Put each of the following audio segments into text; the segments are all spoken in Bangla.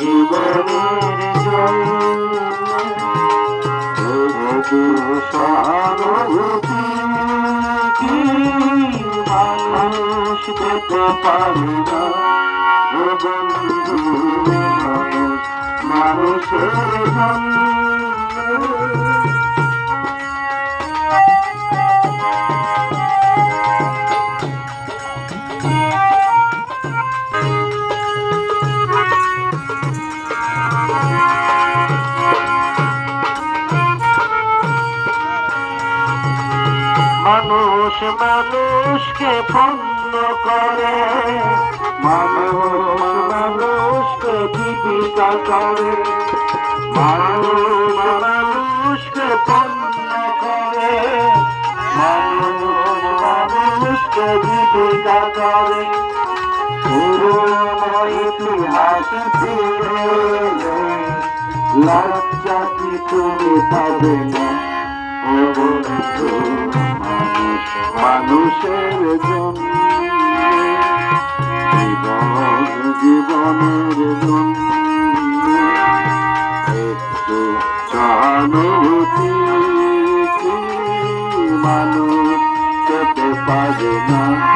জীবনের জন্য সহানুভূতি কি মানুষ পেতে পারে না মানুষের মানুষ মানুষকে পণ্য করে। মানুষ মানুষকে জীবিকা করে। মানুষ মানুষকে পণ্য করে। মানুষ মানুষকে জীবিকা করে। পুরনো ইতিহাস লজ্জা কি তুমি পাবে না? মানুষের জন্য জীবন জীবনের জন্য সহানুভূতি মানুষ পারে না?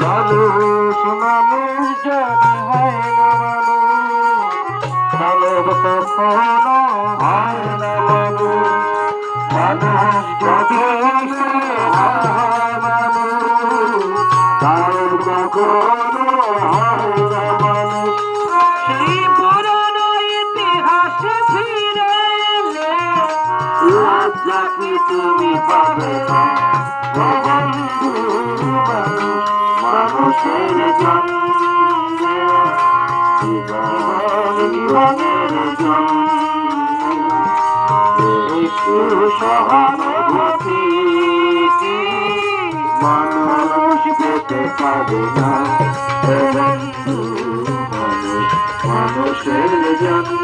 মানুষ মানুষ যদি হয় না মানব কখনো হয় না মানুষ মানুষ যদি নাকি তুমি পাবে না ও বন্ধু মানুষের জন্মে জীবনের জন্মে একটু সহানুভূতি মানুষ পেতে পারে না। মানুষের জন্ম